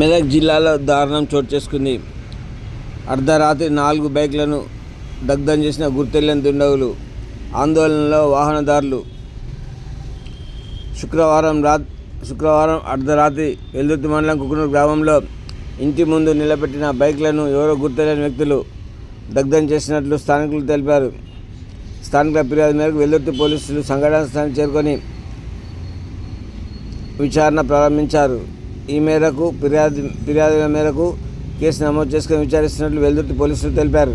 మెదక్ జిల్లాలో దారుణం చోటు చేసుకుంది. అర్ధరాత్రి నాలుగు బైక్లను దగ్ధం చేసిన గుర్తెల్లని దుండగులు ఆందోళనలో వాహనదారులు. శుక్రవారం రా శుక్రవారం అర్ధరాత్రి వెల్దుర్తి మండలం కుకునూరు గ్రామంలో ఇంటి ముందు నిలబెట్టిన బైక్లను ఎవరో గుర్తులేని వ్యక్తులు దగ్ధం చేసినట్లు స్థానికులు తెలిపారు. స్థానికుల ఫిర్యాదు మేరకు వెల్దుర్తి పోలీసులు సంఘటన స్థానం చేరుకొని విచారణ ప్రారంభించారు. ఈ మేరకు ఫిర్యాదు ఫిర్యాదుల మేరకు కేసు నమోదు చేసుకుని విచారిస్తున్నట్లు వెల్దుర్తి పోలీసులు తెలిపారు.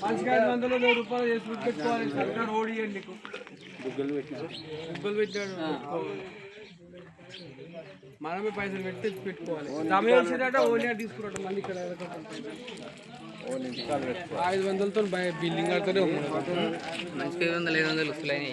మనిషికి ఐదు వందలు వెయ్యి రూపాయలు చేసి పెట్టుకోవాలి సర్కార్ ఓడి ఇవ్వండి నీకు. బుగ్గలు పెట్టాడు పెట్టుకోవాలి. మనమే పైసలు పెట్టి తెచ్చి పెట్టుకోవాలి సమయం వచ్చేదట ఓనియా తీసుకురావడం మళ్ళీ ఇక్కడ ఐదు వందలతో బిల్డింగ్ కడితేనే మంచిగా ఐదు వందలు ఐదు వందలు. వస్తున్నాయి